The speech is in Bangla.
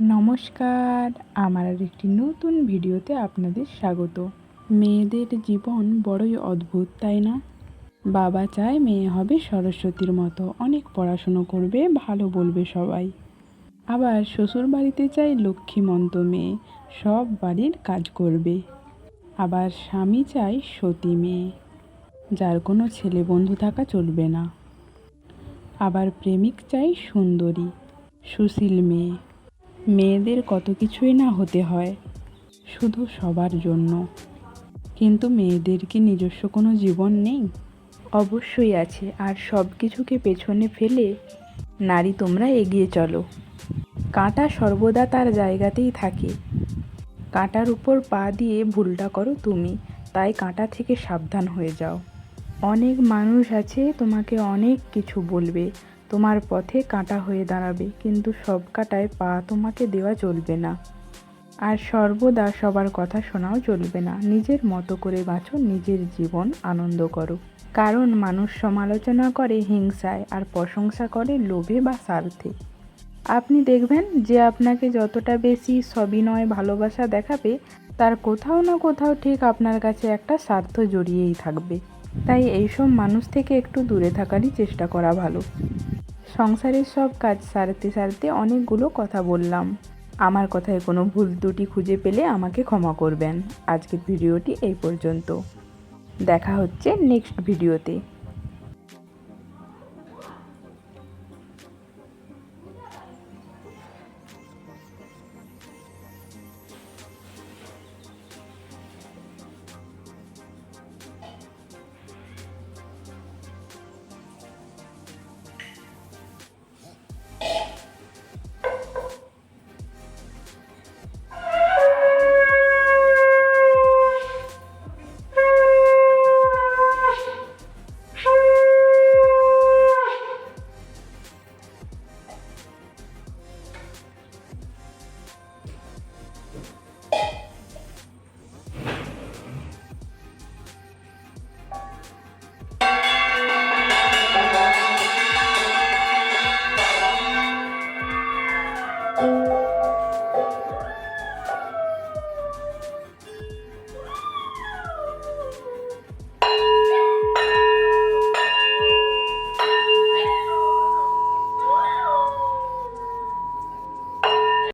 নমস্কার, আমার আর একটি নতুন ভিডিওতে আপনাদের স্বাগত। মেয়েদের জীবন বড়ই অদ্ভুত, তাই না? বাবা চায় মেয়ে হবে সরস্বতীর মতো, অনেক পড়াশুনো করবে, ভালো বলবে সবাই। আবার শ্বশুর বাড়িতে চাই লক্ষ্মীমন্ত মেয়ে, সব বাড়ির কাজ করবে। আবার স্বামী চাই সতী মেয়ে, যার কোনো ছেলে বন্ধু থাকা চলবে না। আবার প্রেমিক চাই সুন্দরী, সুশীল মেয়ে মেয়েদের কত কিছুই না হতে হয়, শুধু সবার জন্য। কিন্তু মেয়েদের কি নিজস্ব কোনো জীবন নেই? অবশ্যই আছে, আর সব কিছুকে পেছনে ফেলে নারী তোমরা এগিয়ে চলো। কাঁটা সর্বদা তার জায়গাতেই থাকে। কাঁটার উপর পা দিয়ে ভুলটা করো তুমি, তাই কাঁটা থেকে সাবধান হয়ে যাও। অনেক মানুষ আছে, তোমাকে অনেক কিছু বলবে তোমার পথে কাঁটা হয়ে দাঁড়াবে, কিন্তু সব কাঁটায় পা তোমাকে দেওয়া চলবে না। আর সর্বদা সবার কথা শোনাও চলবে না। নিজের মতো করে বাঁচো, নিজের জীবন আনন্দ করো। কারণ মানুষ সমালোচনা করে হিংসায়, আর প্রশংসা করে লোভে বা স্বার্থে। আপনি দেখবেন যে আপনাকে যতটা বেশি সবিনয় ভালোবাসা দেখাবে, তার কোথাও না কোথাও ঠিক আপনার কাছে একটা স্বার্থ জড়িয়েই থাকবে। তাই এইসব মানুষ থেকে একটু দূরে থাকারই চেষ্টা করা ভালো। সংসারের সব কাজ সারতে সারতে অনেকগুলো কথা বললাম। আমার কথায় কোনো ভুল দুটি খুঁজে পেলে আমাকে ক্ষমা করবেন। আজকের ভিডিওটি এই পর্যন্ত। দেখা হচ্ছে নেক্সট ভিডিওতে।